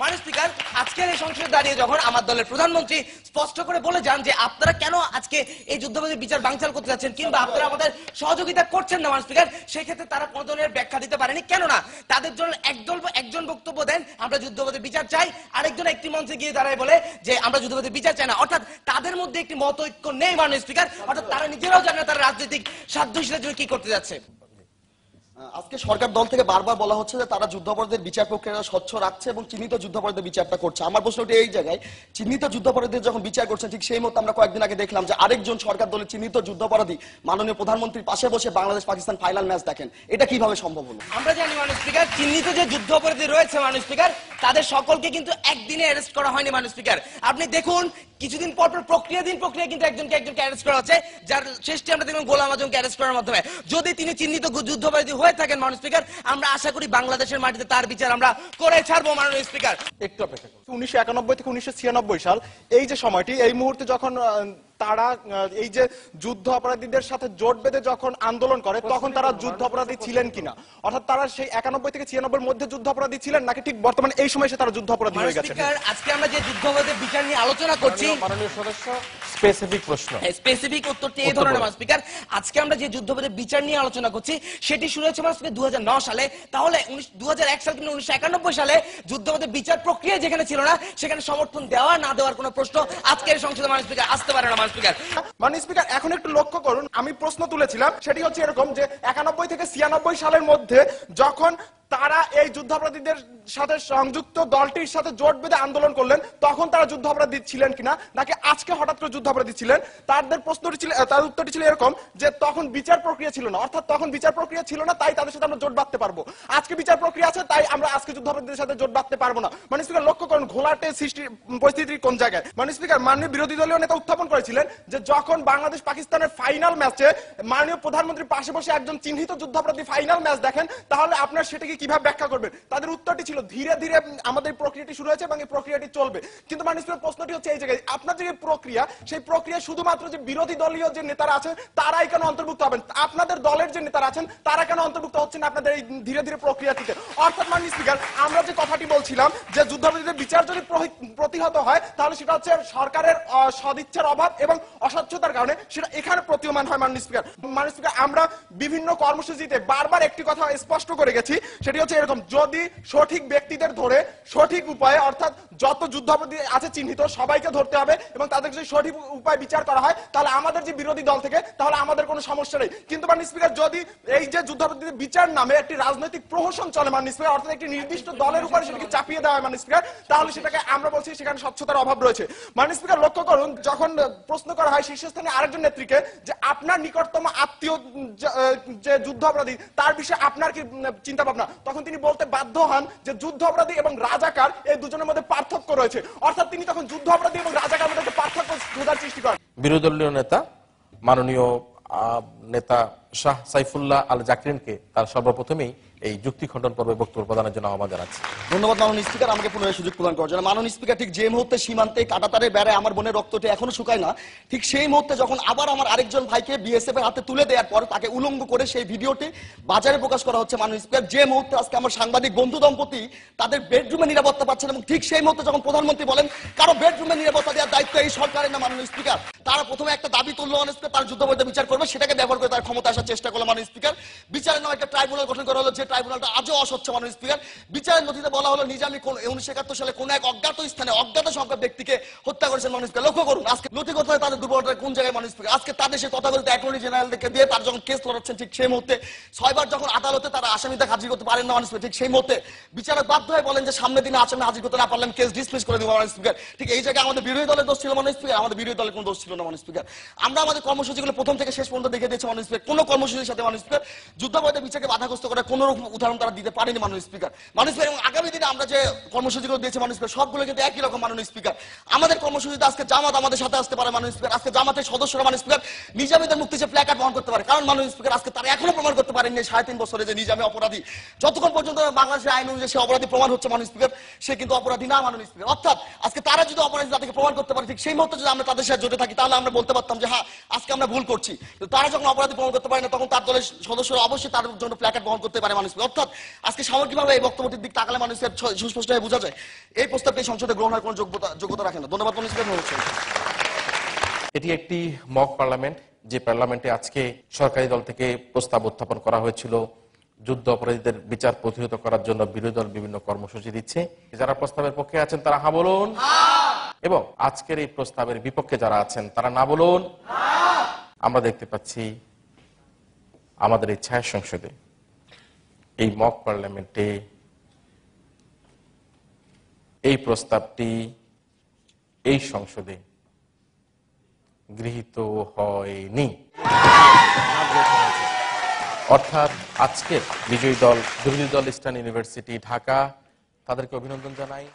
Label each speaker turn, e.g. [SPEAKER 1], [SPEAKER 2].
[SPEAKER 1] মানে স্পিকার, আজকের এই সংসদে দাঁড়িয়ে যখন আমার দলের প্রধানমন্ত্রী স্পষ্ট করে বলে যান যে আপনারা কেন আজকে এই যুদ্ধবাদী বিচার বাংচাল করতে যাচ্ছেন কিংবা আপনারা আমাদের সহযোগিতা করছেন না মানে স্পিকার, সেক্ষেত্রে তারা কোনো ধরনের ব্যাখ্যা দিতে পারেনি। কেননা তাদের জন্য একদল একজন বক্তব্য দেন, আমরা যুদ্ধবাদী বিচার চাই। আরেকজন একটি মঞ্চে গিয়ে দাঁড়ায় বলে যে আমরা যুদ্ধবাদী বিচার চাই না। অর্থাৎ তাদের মধ্যে একটি মত ঐক্য নেই, মাননীয় স্পিকার। অর্থাৎ তারা নিজেরাও জানে না তারা রাজনৈতিক সাধ্য হিসেবে কি করতে যাচ্ছে।
[SPEAKER 2] আজকে সরকার দল থেকে বারবার বলা হচ্ছে যে তারা যুদ্ধাপরাধীদের বিচার প্রক্রিয়া স্বচ্ছ রাখছে এবং চিহ্নিত যুদ্ধাপরাধীদের বিচারটা করছে। আমার প্রশ্নটি এই জায়গায়, চিহ্নিত যুদ্ধাপরাধীদের যখন বিচার করছে ঠিক সেই মতো আমরা কয়েকদিন আগে দেখলাম যে আরেকজন সরকার দলের চিহ্নিত যুদ্ধাপরাধী মাননীয় প্রধানমন্ত্রীর পাশে বসে বাংলাদেশ পাকিস্তান ফাইনাল ম্যাচ দেখেন। এটা কীভাবে সম্ভব হলো?
[SPEAKER 1] আমরা জানি মানুষ স্পিকার, চিহ্নিত যে যুদ্ধাপরাধী রয়েছে মানুষ স্পিকার, তাদের সকলকে কিন্তু একদিনে অ্যারেস্ট করা হয়নি মানুষ স্পিকার। আপনি দেখুন কিছুদিন পর পর প্রক্রিয়াধীন প্রক্রিয়া কিন্তু একজনকে একজনকে অ্যারেস্ট করা হচ্ছে, যার শেষটি আমরা দেখবেন গোলাম আজমকে অ্যারেস্ট করার মাধ্যমে। যদি তিনি চিহ্নিত যুদ্ধবাদী হয়ে থাকেন মানুষ স্পিকার আমরা আশা করি বাংলাদেশের মাটিতে তার বিচার আমরা করে ছাড়বো মাননীয় স্পিকার
[SPEAKER 3] একটু অপেক্ষা উনিশশো একানব্বই থেকে উনিশশো ছিয়ানব্বই সাল, এই যে সময়টি, এই মুহূর্তে যখন তারা আহ, এই যে যুদ্ধ অপরাধীদের সাথে জোট বেঁধে যখন আন্দোলন করে তখন তারা যুদ্ধ অপরাধী ছিলেন কিনা? অর্থাৎ তারা সেই একানব্বই থেকে ছিয়ানব্বই মধ্যে যুদ্ধ অপরাধী ছিলেন নাকি ঠিক বর্তমানে এই সময় সে তারা যুদ্ধ অপরাধী হয়ে গেছে
[SPEAKER 1] আজকে আমরা যে যুদ্ধ অপরাধের বিচার নিয়ে আলোচনা করছি
[SPEAKER 4] মাননীয় সদস্য স্পেসিফিক প্রশ্ন।
[SPEAKER 1] স্পেসিফিক উত্তরটি এই ধরনের মাস স্পিকার আজকে আমরা যে যুদ্ধবাদের বিচার নিয়ে আলোচনা করছি সেটি শুরু হয়েছে মাস দু সালে। তাহলে দু সাল কিংবা উনিশশো একানব্বই সালে যুদ্ধবাদের বিচার প্রক্রিয়া যেখানে ছিল না সেখানে সমর্থন দেওয়া না দেওয়ার কোনো প্রশ্ন আজকের সংসদে মানুষ স্পিকার আসতে পারে না মানুষ স্পিকার
[SPEAKER 3] মানে স্পিকার এখন একটু লক্ষ্য করুন আমি প্রশ্ন তুলেছিলাম সেটি হচ্ছে এরকম যে একানব্বই থেকে ছিয়ানব্বই সালের মধ্যে যখন তারা এই যুদ্ধাপরাধীদের সাথে সংযুক্ত দলটির সাথে জোট বেঁধে আন্দোলন করলেন, তখন তারা যুদ্ধাপরাধী ছিলেন কিনা, নাকি আজকে হঠাৎ করে যুদ্ধাপরাধী ছিলেন? তাদের প্রশ্নটি ছিল তার উত্তরটি ছিল এরকম যে তখন বিচার প্রক্রিয়া ছিল না, অর্থাৎ তখন বিচার প্রক্রিয়া ছিল না, তাই তাদের সাথে আমরা জোট বাঁধতে পারব। আজকে বিচার প্রক্রিয়া আছে, তাই আমরা আজকে যুদ্ধাপরাধীদের সাথে জোট বাঁধতে পারব না। মানে স্পিকার, লক্ষ্য করুন, ঘোলাটে সৃষ্টি পরিস্থিতি কোন জায়গায়? মানে স্পিকার, মাননীয় বিরোধী দলীয় নেতা উত্থাপন করেছিলেন যে যখন বাংলাদেশ পাকিস্তানের ফাইনাল ম্যাচে মাননীয় প্রধানমন্ত্রীর পাশে বসে একজন চিহ্নিত যুদ্ধাপরাধী ফাইনাল ম্যাচ দেখেন, তাহলে আপনার সেটাকে কীভাবে ব্যাখ্যা করবেন তাদের উত্তরটি ছিল, ধীরে ধীরে আমাদের প্রক্রিয়াটি শুরু হয়েছে এবং এই প্রক্রিয়াটি চলবে। কিন্তু স্পিকার প্রশ্নটি হচ্ছে এই জায়গায় আপনার যে প্রক্রিয়া, সেই প্রক্রিয়া শুধুমাত্র যে বিরোধী দলীয় যে নেতারা আছেন, তারাই কেন অন্তর্ভুক্ত হবেন? আপনাদের দলের যে নেতারা আছেন, তারা কেন অন্তর্ভুক্ত হচ্ছেন আপনাদের এই ধীরে ধীরে প্রক্রিয়াটিতে? অর্থাৎ মাননীয় স্পিকার আমরা যে কথাটি বলছিলাম যে যুদ্ধাপরাধীদের বিচার যদি প্রতিহত হয়, তাহলে সেটা হচ্ছে সরকারের সদিচ্ছার অভাব এবং অস্বচ্ছতার কারণে সেটা এখানে প্রতীয়মান হয় মাননীয় স্পিকার মাননীয় স্পিকার আমরা বিভিন্ন কর্মসূচিতে বারবার একটি কথা স্পষ্ট করে গেছি সেটি হচ্ছে এরকম, যদি সঠিক ব্যক্তিদের ধরে সঠিক উপায়ে, অর্থাৎ যত যুদ্ধাপরাধী আছে চিহ্নিত, সবাইকে ধরতে হবে এবং তাদের যদি সঠিক উপায় বিচার করা হয়, তাহলে আমাদের যে বিরোধী দল থেকে, তাহলে আমাদের কোনো সমস্যা নেই। কিন্তু মাননীয় স্পিকার, যদি এই যে যুদ্ধাপরাধীদের বিচার নামে একটি রাজনৈতিক প্রহসন চলে মাননীয় স্পিকার, অর্থাৎ একটি নির্দিষ্ট দলের উপরে সেটাকে চাপিয়ে দেওয়া হয় মাননীয় স্পিকার, তাহলে সেটাকে আমরা বলছি সেখানে স্বচ্ছতার অভাব রয়েছে। মাননীয় স্পিকার, লক্ষ্য করুন, যখন প্রশ্ন করা হয় শীর্ষস্থানে আরেকজন নেত্রীকে যে আপনার নিকটতম আত্মীয় যে- যে যুদ্ধ অপরাধী তার বিষয়ে আপনার কি চিন্তা ভাবনা তখন তিনি বলতে বাধ্য হন যে যুদ্ধ অপরাধী এবং রাজাকার এই দুজনের মধ্যে পার্থক্য রয়েছে। অর্থাৎ তিনি তখন যুদ্ধ অপরাধী এবং রাজাকার মধ্যে পার্থক্য বোঝার সৃষ্টি করেন।
[SPEAKER 4] বিরোধী নেতা, মাননীয় নেতা শাহ সাইফুল্লাহ আল জাকরিনকে তার সর্বপ্রথমেই এই যুক্তি খণ্ডন পর্বে বক্তব্য প্রদানের জন্য আহ্বান জানাচ্ছি।
[SPEAKER 2] ধন্যবাদ, মাননীয় স্পিকার। আমাকে পুনরায় সুযোগ প্রদান করার জন্য। মাননীয় স্পিকার, ঠিক যে মুহূর্তে সীমান্তে কাটাতারের বেড়ায় আমার বোনের রক্তটি এখনও শুকায় না, ঠিক সেই মুহূর্তে যখন আবার আমার আরেকজন ভাইকে বিএসএফ এর হাতে তুলে দেওয়ার পর তাকে উলঙ্গ করে সেই ভিডিওটি বাজারে প্রকাশ করা হচ্ছে, মাননীয় স্পিকার, যে মুহূর্তে আজকে আমার সাংবাদিক, বন্ধু দম্পতি তাদের বেডরুমে নিরাপত্তা পাচ্ছেন এবং ঠিক সেই মুহূর্তে যখন প্রধানমন্ত্রী বলেন, কারও বেডরুমে নিরাপত্তা দেওয়ার দায়িত্ব এই সরকারের না, মাননীয় স্পিকার, তারা প্রথমে একটা দাবি তুললো মাননীয় স্পিকার তার যুদ্ধবৈধ বিচার করবে, সেটাকে ব্যবহার করে তার ক্ষমতা আসার চেষ্টা করল মাননীয় স্পিকার। বিচারের নামে একটা ট্রাইব্যুনাল গঠন করা হলো, যে ট্রাইব্যুনালটা আজও অস্বচ্ছ মাননীয় স্পিকার। বিচারের নথিতে বলা হলো, নিজামী কোন উনিশশো একাত্তর সালে কোন এক অজ্ঞাত স্থানে অজ্ঞাত সংখ্যক ব্যক্তিকে হত্যা করেছেন মাননীয় স্পিকার। লক্ষ্য করুন, আজকে নথিগত তাদের দুর্বলতা কোন জায়গায় মাননীয় স্পিকার? আজকে তাদের সে তথাকথিত অ্যাটর্নি জেনারেলকে দিয়ে তার যখন কেস লড়াচ্ছেন ঠিক সেই মুহূর্তে, ছয়বার যখন আদালতে তারা আসামিতে হাজির করতে পারেন না মাননীয় স্পিকার, ঠিক সেই মুহূর্তে বিচারক বাধ্য হয়ে বলেন যে সামনের দিনে আসামি হাজির করতে না পারলাম কেস ডিসমিস করে দিব মাননীয় স্পিকার। ঠিক এই জায়গায় আমাদের বিরোধী দলের দোষ ছিল মাননীয় স্পিকার, আমাদের বিরোধী দলের কোনো দোষ ছিল না মাননীয় স্পিকার। আমরা আমাদের কর্মসূচিগুলো প্রথম থেকে শেষ পর্যন্ত দেখে দিয়েছি মাননীয় স্পিকার। কোনো কর্মসূচির সাথে মাননীয় স্পিকার যুদ্ধাপরাধী বিচারকে বাধাগ্রস্ত করে কোনো উদাহরণ তারা দিতে পারেনি মাননীয় স্পিকার স্পিকার এবং আগামী দিনে আমরা যে কর্মসূচিগুলো দিয়েছি মাননীয় সবগুলো কিন্তু একই রকম মাননীয় স্পিকার আমাদের কর্মসূচিতে আজকে জামাত আমাদের সাথে আসতে পারে মাননীয় স্পিকার আজকে জামাতের সদস্যরা মাননীয় স্পিকার নিজামীদের মুক্তি যে প্ল্যাকার্ড বহন করতে পারে, কারণ মাননীয় স্পিকার আজকে তারা এখনও প্রমাণ করতে পারেননি সাড়ে তিন বছরে যে নিজামী অপরাধী। যতক্ষণ পর্যন্ত বাংলাদেশের আইন অনুযায়ী সে অপরাধী প্রমাণ হচ্ছে মাননীয় স্পিকার সে কিন্তু অপরাধী না মাননীয় স্পিকার অর্থাৎ আজকে তারা যদি অপরাধী তাদেরকে প্রমাণ করতে পারে, ঠিক সেই মুহূর্তে যদি আমরা তাদের সাথে জড়িত থাকি, তাহলে আমরা বলতে পারতাম যে হ্যাঁ আজকে আমরা ভুল করছি। তারা যখন অপরাধী প্রমাণ করতে পারে না, তখন তার দলের সদস্যরা অবশ্যই তার জন্য প্ল্যাকার্ড বহন করতে পারে অর্থাৎ আজকে সামগ্রিকভাবে এই বক্তব্যটির দিক তাকালে মানুষের সুস্পষ্ট হয়ে বোঝা যায়, এই প্রস্তাবটি সংসদে গ্রহণের কোনো যোগ্যতা যোগ্যতা রাখে না। ধন্যবাদ
[SPEAKER 4] এটি একটি মক পার্লামেন্ট, যে পার্লামেন্টে আজকে সরকারি দল থেকে প্রস্তাব উত্থাপন করা হয়েছিল। যুদ্ধ অপরাধীদের বিচার প্রতিহত করার জন্য বিরোধী দল বিভিন্ন কর্মসূচি দিচ্ছে। যারা প্রস্তাবের পক্ষে আছেন, তারা হা বলুন। এবং আজকের এই প্রস্তাবের বিপক্ষে যারা আছেন, তারা না বলুন। আমরা দেখতে পাচ্ছি আমাদের এই ছায়া সংসদে এই মক পার্লামেন্টে এই প্রস্তাবটি এই সংসদে গৃহীত হয়নি। অর্থাৎ আজকের বিজয়ী দল, বিরোধী দল ইস্টার্ন ইউনিভার্সিটি ঢাকা, তাদেরকে অভিনন্দন জানাই।